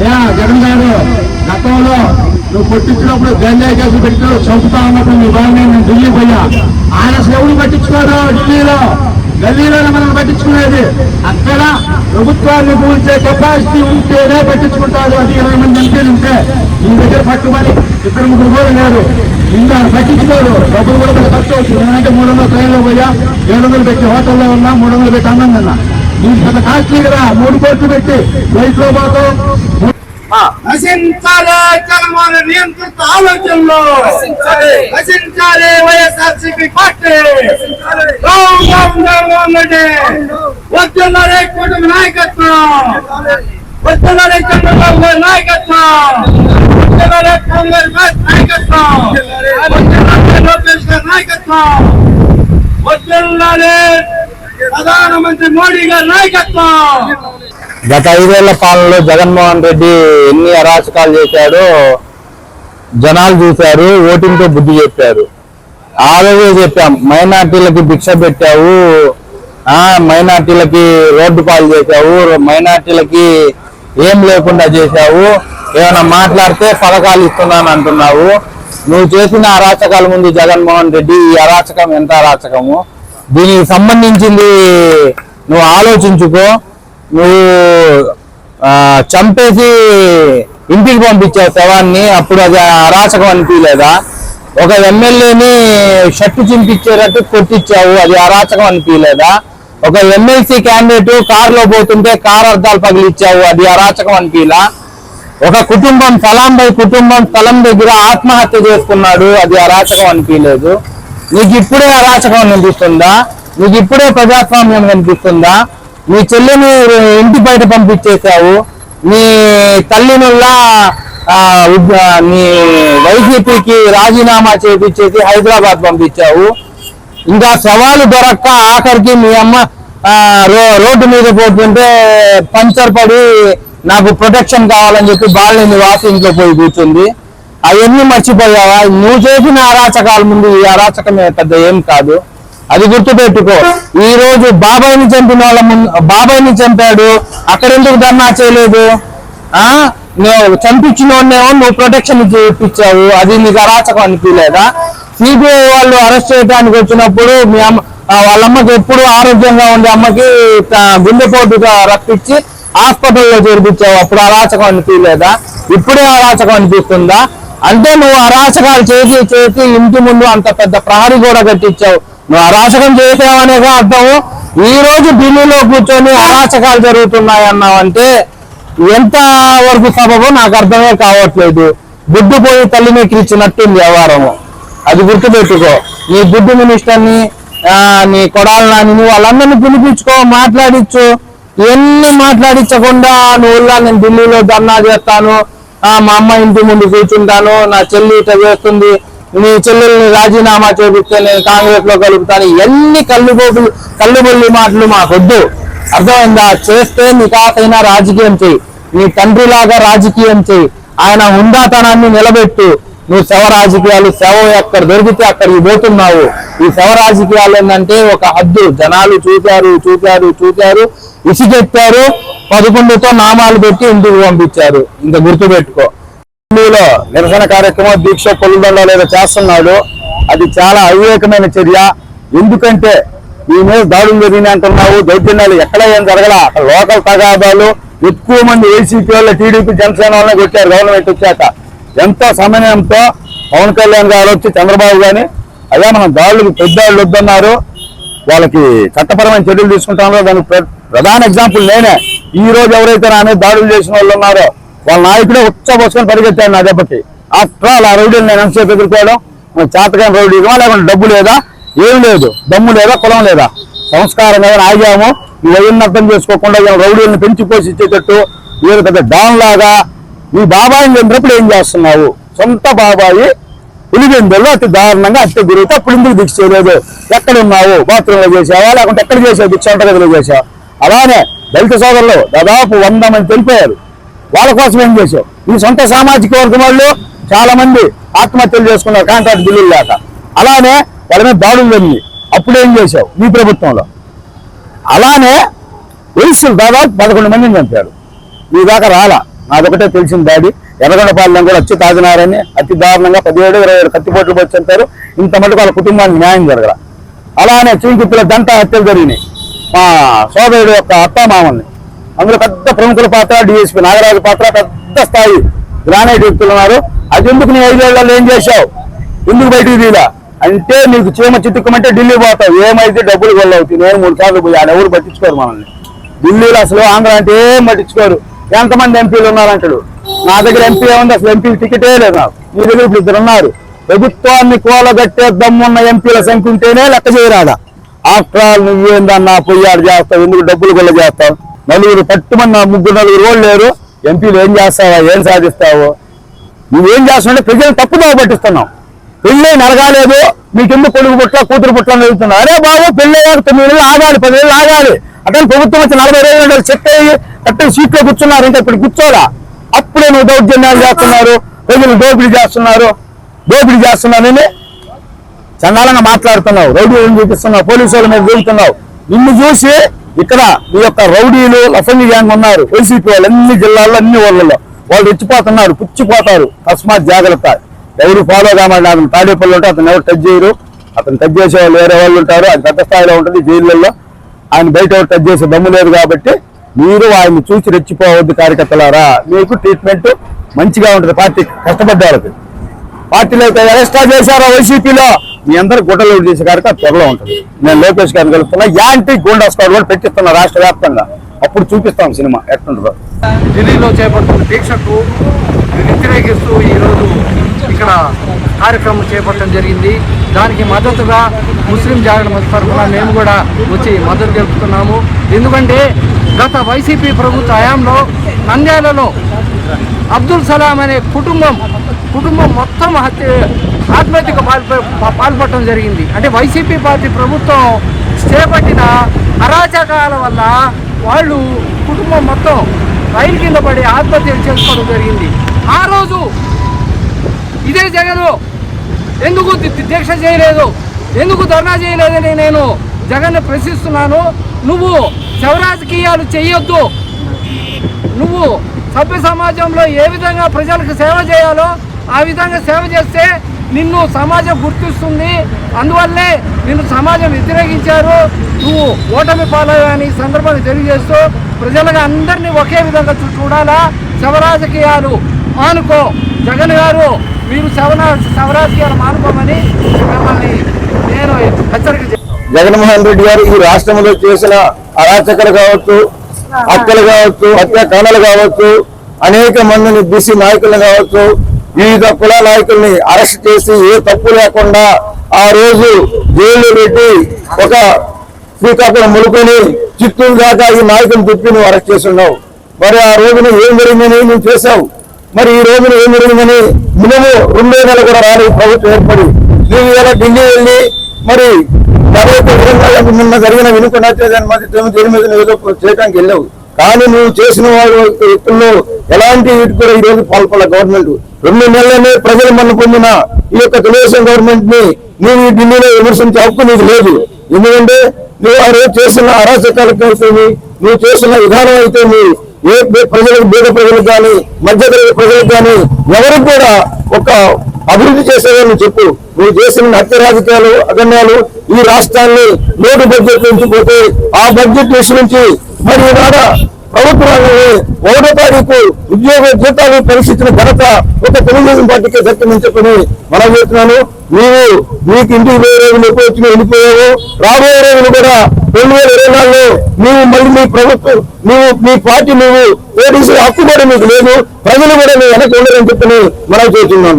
అయ్యా జగన్ గారు గతంలో నువ్వు కొట్టించినప్పుడు గంజాయి కేసు పెట్టిన చంపుతా ఉన్నప్పుడు నీ బాగా నేను ఢిల్లీ పోయా. ఆయన అసలు ఎవరు ఢిల్లీలో? గల్లీలోనే మనం పట్టించుకునేది అక్కడ ప్రభుత్వాన్ని పూల్చే కెపాసిటీ ఉంటేనే పట్టించుకుంటారు అది ఇరవై మంది ఎంపీలు ఉంటే. నీ దగ్గర పట్టుమని ఇద్దరు ముగ్గురు కూడా లేరు ఇంకా పట్టించుకోరు డబ్బులు కూడా ఖర్చు అవుతుంది. నేనంటే మూడు వందల ట్రైన్లో పోయా ఏడు వందలు పెట్టి హోటల్లో ఉన్నా మూడు వందలు పెట్టి అన్నం తిన్నా. పెద్ద కాస్ట్లీ కదా మూడు కోట్లు పెట్టి ఫ్లైట్లో పోతాం నశించాలి జగన్మోహన్ నియంత్రిత ఆలోచనలో. నశించాలి. YSRCP party. జగన్మోహన్ రెడ్డి వస్తున్నదే కుటుంబ నాయకత్వం. వస్తున్నదే చంద్రబాబు గారి నాయకత్వం. వస్తున్నదే కాంగ్రెస్ నాయకత్వం. వస్తున్నదే లోకేష్ గారి నాయకత్వం. వస్తున్నదే ప్రధానమంత్రి మోడీ గారి నాయకత్వం. గత ఐదేళ్ళ పాలనలో జగన్మోహన్ రెడ్డి ఎన్ని అరాచకాలు చేశాడో జనాలు చూశారు ఓటింగ్తో బుద్ధి చెప్పారు. ఆ రోజే చెప్పాం మైనార్టీలకి భిక్ష పెట్టావు మైనార్టీలకి రోడ్డు పాలు చేశావు మైనార్టీలకి ఏం లేకుండా చేశావు ఏమైనా మాట్లాడితే పథకాలు ఇస్తున్నాను అంటున్నావు. నువ్వు చేసిన అరాచకాల ముందు జగన్మోహన్ రెడ్డి ఈ అరాచకం ఎంత అరాచకము? దీనికి సంబంధించింది నువ్వు ఆలోచించుకో. నువ్వు చంపేసి ఇంటికి పంపించావు శవాన్ని అప్పుడు అది అరాచకం అనిపించలేదా? ఒక ఎమ్మెల్యేని షర్టు చింపించేటట్టు కొట్టించావు అది అరాచకం అనిపించలేదా? ఒక ఎమ్మెల్సీ క్యాండిడేట్ కారులో పోతుంటే కారు అర్థాలు పగిలిచ్చావు అది అరాచకం అనిపించలా? ఒక కుటుంబం సలాంబై కుటుంబం స్థలం దగ్గర ఆత్మహత్య చేసుకున్నాడు అది అరాచకం అనిపించలేదు. నీకు ఇప్పుడే అరాచకం అనిపిస్తుందా నీకు ఇప్పుడే ప్రజాస్వామ్యం కనిపిస్తుందా? నీ చెల్లిని ఇంటి బయట పంపించేశావు. నీ తల్లినుల్లా నీ వైసీపీకి రాజీనామా చేపించేసి హైదరాబాద్ పంపించావు. ఇంకా సవాలు దొరక్క ఆఖరికి మీ అమ్మ రో- రోడ్డు మీద పోతుంటే పంచర్ పడి నాకు ప్రొటెక్షన్ కావాలని చెప్పి బాలని వాసి ఇంట్లో పోయి కూర్చుంది. అవన్నీ మర్చిపోయావా? నువ్వు చేసిన అరాచకాల ముందు ఈ అరాచకమే పెద్ద ఏం కాదు. అది గుర్తుపెట్టుకో. ఈ రోజు బాబాయిని చంపిన వాళ్ళ ముందు బాబాయిని చంపాడు. అక్కడ ఎందుకు ధర్నా చేయలేదు? ఆ? నువ్వు చంపించిన వాడినేమో నువ్వు ప్రొటెక్షన్ ఇప్పించావు. అది నీకు అరాచకం అనిపించలేదా? సిబిఐ వాళ్ళు అరెస్ట్ చేయడానికి వచ్చినప్పుడు మీ అమ్మ వాళ్ళమ్మకి వాళ్ళ ఎప్పుడు ఆరోగ్యంగా ఉండే అమ్మకి గుండెపోటుగా రప్పించి హాస్పిటల్లో చేర్పించావు. అప్పుడు అరాచకం అనిపించలేదా? ఇప్పుడే అరాచకం అనిపిస్తుందా? అంటే నువ్వు అరాచకాలు చేసి చేసి ఇంటి ముందు అంత పెద్ద ప్రహరీ కూడా కట్టించావు. నువ్వు అరాచకం చేసావనేగా అర్థం ఈ రోజు ఢిల్లీలో కూర్చొని అరాచకాలు జరుగుతున్నాయి అన్నావంటే ఎంత వరకు సబబో? నాకు అర్థమే కావట్లేదు. బుడ్డు పోయి తల్లిని ఇచ్చినట్టుంది వ్యవహారము. అది గుర్తుపెట్టుకో. నీ బుడ్డు మినిస్టర్ని నీ కొడాల నాని వాళ్ళందరినీ పిలిపించుకో మాట్లాడించు ఎన్ని మాట్లాడించకుండా నువ్వు నేను ఢిల్లీలో ధర్నా చేస్తాను. మా అమ్మ ఇంటి ముందు కూర్చుంటాను నా చెల్లి ఇట్లా చేస్తుంది నీ చెల్లెల్ని రాజీనామా చేపిస్తే నేను కాంగ్రెస్లో కలుపుతాను. ఎన్ని కళ్ళు కళ్ళుబొల్లి మాటలు మాకొద్దు. అర్థమైందా? చేస్తే నీ కాకైనా రాజకీయం చెయ్యి. నీ తండ్రిలాగా రాజకీయం చెయ్యి. ఆయన హుందాతనాన్ని నిలబెట్టు. నువ్వు శవ రాజకీయాలు శవ ఎక్కడ దొరికితే అక్కడికి పోతున్నావు. ఈ శవ రాజకీయాలు ఏంటంటే ఒక హద్దు. జనాలు చూశారు చూశారు చూశారు. ఇసుకెత్తారు పదకొండుతో నామాలు పెట్టి ఇంటికి పంపించారు. ఇంకా గుర్తుపెట్టుకో. ఢిల్లీలో నిరసన కార్యక్రమం దీక్ష పొల్లుదండ లేదా చేస్తున్నాడు. అది చాలా అవివేకమైన చర్య. ఎందుకంటే ఈ మీద దాడులు జరిగినాయి అంటున్నావు. దౌర్జన్యాలు ఎక్కడ ఏం జరగల. అక్కడ లోకల్ తగాదాలు ఎక్కువ మంది ఏసీపీ వాళ్ళు టీడీపీ జనసేన వాళ్ళని కొట్టారు. గవర్నమెంట్ వచ్చాక ఎంతో సమయంతో పవన్ కళ్యాణ్ గారు వచ్చి చంద్రబాబు గాని అదే మనం దాడులకు పెద్దాళ్ళు వద్దన్నారు. వాళ్ళకి చట్టపరమైన చర్యలు తీసుకుంటాం దానికి ప్రధాన ఎగ్జాంపుల్ నేనే. ఈ రోజు ఎవరైతే నా మీద దాడులు చేసిన వాళ్ళు ఉన్నారో వాళ్ళ నాయకుడే ఉచ్చబోసుకొని పరిగెత్తాడు నా దెబ్బకి. ఆఫ్టర్ ఆల్ ఆ రౌడీని నేను ఎంతసేపు ఎదుర్కోవడం చేతకాని రౌడీగా లేకుంటే డబ్బు లేదా? ఏం లేదు. దమ్ము లేదా? కులం లేదా? సంస్కారం ఏదైనా ఆగాము? నువ్వు అయ్యని అర్థం చేసుకోకుండా ఇలా రౌడీలను పెంచి పోసి ఇచ్చేటట్టు వీరు పెద్ద డాన్ లాగా ఈ బాబాయిని చంపినప్పుడు ఏం చేస్తున్నావు? సొంత బాబాయి పులివెందుల్లో అతి దారుణంగా అతి గురితో అప్పుడు ఎందుకు దీక్ష చేయలేదు ఎక్కడ ఉన్నావు? బాత్రూంలో చేసావా లేకుంటే ఎక్కడ చేసావు దీక్ష వంట గదిలో చేసావు అలానే దళిత సోదరులు దాదాపు వంద మంది తెలిపారు వాళ్ళ కోసం ఏం చేశావు? ఈ సొంత సామాజిక వర్గం వాళ్ళు చాలా మంది ఆత్మహత్యలు చేసుకున్నారు కాంట్రాక్ట్ బిల్లులు లేక. అలానే వాళ్ళ మీద దాడులు జరిగి అప్పుడు ఏం చేశావు నీ ప్రభుత్వంలో? అలానే వయసులు దాదాపు పదకొండు మందిని చంపారు. నీ దాకా రాలా. నాదొకటే తెలిసిన దాడి. ఎర్రగొండపాలెం కూడా వచ్చి తాగినారని అతి దారుణంగా పదిహేడు ఇరవై ఏడు కత్తిపోట్లు వచ్చి చంపారు. ఇంత మటుకు వాళ్ళ కుటుంబానికి న్యాయం జరగల. అలానే చీకిత్తుల దంట హత్యలు జరిగినాయి. మా సోదరుడు యొక్క అత్తామామల్ని. అందులో పెద్ద ప్రముఖుల పాత్ర డిఎస్పీ నాగరాజు పాత్ర పెద్ద స్థాయి గ్రానైట్ వ్యక్తులు ఉన్నారు. అది ఎందుకు నీ ఐదేళ్ళలో ఏం చేశావు? ఎందుకు బయటికి తీలా? అంటే నీకు చీమ చిత్తుకమంటే ఢిల్లీ పోతావు. ఏమైతే డబ్బులు గొల్లవుతాయి నేను మూడు సార్లు పోయి ఆడ ఎవరు పట్టించుకోరు మనల్ని. ఢిల్లీలో అసలు ఆంధ్ర అంటే ఏం పట్టించుకోరు. ఎంతమంది ఎంపీలు ఉన్నారంటాడు? నా దగ్గర ఎంపీ ఉంది అసలు ఎంపీ టికెటే లేదు నాకు. మీ దగ్గర ఇప్పుడు ఇద్దరు ఉన్నారు. ప్రభుత్వాన్ని కోలగట్టే దమ్మున్న ఎంపీల సంఖ్య ఉంటేనే లెక్క చేయరాదా? ఆఫ్టర్ ఆల్ నువ్వేందన్నా పొయ్యాడు చేస్తావు ఎందుకు డబ్బులు గొల్ల చేస్తావు? నలుగురు పట్టుమన్న ముగ్గురు నలుగురు రోడ్లు లేరు. ఎంపీలు ఏం చేస్తావా? ఏం సాధిస్తావు? నువ్వేం చేస్తున్నావు ప్రజలు తప్పుదో పట్టిస్తున్నావు. పెళ్ళై నరగాలేదు మీకెందుకు కొడుకు పుట్ల కూతురు పుట్ల వెళ్తున్నావు అరే బాబు పెళ్ళయ్యాక తొమ్మిది నెలలు ఆగాలి పది నెలలు ఆగాలి. అతను ప్రభుత్వం వచ్చి నలభై రోజులు ఉండాలి చెక్ అయ్యి కట్టి సీట్లో కూర్చున్నారు. ఇంకా ఇప్పుడు కూర్చోరా? అప్పుడే నువ్వు దౌర్జన్యాలు చేస్తున్నారు ప్రజలు దోపిడీ చేస్తున్నారు దోపిడీ చేస్తున్నారని చండాలంగా మాట్లాడుతున్నావు రౌడీలను చూపిస్తున్నావు పోలీసు వాళ్ళ మీద దూకుతున్నావు నిన్ను చూసి ఇక్కడ మీ యొక్క రౌడీలు లఫంగి గ్యాంగ్ ఉన్నారు. వైసీపీ వాళ్ళు అన్ని జిల్లాల్లో అన్ని ఊళ్ళలో వాళ్ళు రెచ్చిపోతున్నారు పుచ్చిపోతారు. తస్మాత్ జాగ్రత్త. ఎవరు ఫాలో కావాలి అతను తాడేపల్లి ఉంటే అతను ఎవరు టచ్ చేయరు. అతను టచ్ చేసే వాళ్ళు వేరే వాళ్ళు ఉంటారు. అది పెద్ద స్థాయిలో ఉంటుంది జైళ్ళల్లో. ఆయన బయట ఎవరు టచ్ చేసే దమ్ము లేదు కాబట్టి మీరు ఆయన్ని చూసి రెచ్చిపోవద్దు కార్యకర్తలారా. మీకు ట్రీట్మెంట్ మంచిగా ఉంటుంది. పార్టీ కష్టపడ్డ వాళ్ళకి పార్టీలో అయితే అరెస్టా చేశారా వైసీపీలో మీ అందరు గుడ్డలు చేసే కాడికి త్వరలో ఉంటుంది. నేను లోకేష్ గారిని కలుపుతున్నా. యాంటీ గూండా స్క్వాడ్ కూడా పెట్టిస్తున్నా రాష్ట్ర వ్యాప్తంగా. అప్పుడు చూపిస్తాం సినిమా. ఎట్లుంటుందో. ఢిల్లీలో చేపడుతున్న దీక్షకు వ్యతిరేకిస్తూ ఈరోజు ఇక్కడ కార్యక్రమం చేపట్టడం జరిగింది. దానికి మద్దతుగా ముస్లిం జాగరణ తరఫున మేము కూడా వచ్చి మద్దతు తెలుపుతున్నాము. ఎందుకంటే గత వైసీపీ ప్రభుత్వ హయాంలో నంద్యాలలో అబ్దుల్ సలాం అనే కుటుంబం కుటుంబం మొత్తం హత్య ఆత్మహత్యకు పాల్పడ పాల్పడటం జరిగింది. అంటే వైసీపీ పార్టీ ప్రభుత్వం చేపట్టిన అరాచకాల వల్ల వాళ్ళు కుటుంబం మొత్తం రైలు కింద పడి ఆత్మహత్యలు చేసుకోవడం జరిగింది. ఆ రోజు ఇదే జగన్ ఎందుకు దీక్ష చేయలేదు? ఎందుకు ధర్నా చేయలేదని నేను జగన్ ప్రశ్నిస్తున్నాను. నువ్వు శవరాజకీయాలు చేయొద్దు. నువ్వు సభ్య సమాజంలో ఏ విధంగా ప్రజలకు సేవ చేయాలో ఆ విధంగా సేవ చేస్తే నిన్ను సమాజం గుర్తిస్తుంది. అందువల్లే నిన్ను సమాజం వ్యతిరేకించారు. నువ్వు ఓటమి పాలని సందర్భాన్ని తెలియజేస్తూ ప్రజలుగా అందరినీ ఒకే విధంగా చూడాలా? శవరాజకీయాలు మానుకో. జగన్ గారు మీరు శవన శవరాజకీయాలు మానుకోమని మిమ్మల్ని నేను హెచ్చరిక జగన్మోహన్ రెడ్డి గారు ఈ రాష్ట్రంలో చేసిన అరాచకలు కావచ్చు హత్యలు కావచ్చు హత్యాకాండలు కావచ్చు అనేక మందిని బీసీ నాయకులను కావచ్చు వివిధ కుల నాయకుల్ని అరెస్ట్ చేసి ఏ తప్పు లేకుండా ఆ రోజు జైలు పెట్టి ఒక శ్రీకాకుళం ములుకొని చిత్తూరు దాకా ఈ నాయకుని తిప్పి నువ్వు అరెస్ట్ చేస్తున్నావు. మరి ఆ రోజున ఏం జరిగిందని నువ్వు చేశావు? మరి ఈ రోజున ఏం జరిగిందని మినిమం రెండో నెల కూడా రాని ప్రభుత్వం ఏర్పడి. నువ్వు ఇలా ఢిల్లీ వెళ్ళి మరి మరొక నిన్న జరిగిన వినుకున్నట్లేదని మరి తొమ్మిది దేని మీద ఏదో చేయడానికి వెళ్ళావు. కానీ నువ్వు చేసిన వాడు వ్యక్తుల్లో ఎలాంటి వీటి కూడా ఈ రోజు పాల్పడాల గవర్నమెంట్ రెండు నెలలనే ప్రజలు మన పొందిన ఈ యొక్క తెలుగుదేశం గవర్నమెంట్ని నువ్వు ఈ ఢిల్లీలో విమర్శించే హక్కు నీకు లేదు. ఎందుకంటే నువ్వు ఆ రోజు చేసిన అరాచకాలకు అయితేమి నువ్వు చేసిన విధానం అయితేమి ఏ ఏ ప్రజలకు బీద ప్రజలకు కానీ మధ్యతరగతి ప్రజలకు కానీ ఎవరికి కూడా ఒక అభివృద్ధి చేసేదని చెప్పు. నువ్వు చేసిన హత్య రాజకీయాలు అగణ్యాలు ఈ రాష్ట్రాన్ని లోటు బడ్జెట్ నుంచి పోతే ఆ బడ్జెట్ విషయం నుంచి మరి ప్రభుత్వాన్ని ఒకటో తారీఖు ఉద్యోగ జీతాలు పరిస్థితుల ఘనత ఒక తెలుగుదేశం పార్టీకి దక్కమని చెప్పని మనం చెప్తున్నాను. నీవు నీకు ఇంటికి పోయే రోజులు ఎప్పుడు వచ్చి వెళ్ళిపోయావు రాబోయే రోజులు కూడా రెండు వేల ఇరవై నాలుగులో నీవు మళ్ళీ నీ ప్రభుత్వం నువ్వు నీ పార్టీ నువ్వు ఓటీసీ హక్కు కూడా నీకు లేదు. ప్రజలు కూడా నువ్వు వెనక ఉండరని చెప్పని మనం చేస్తున్నాను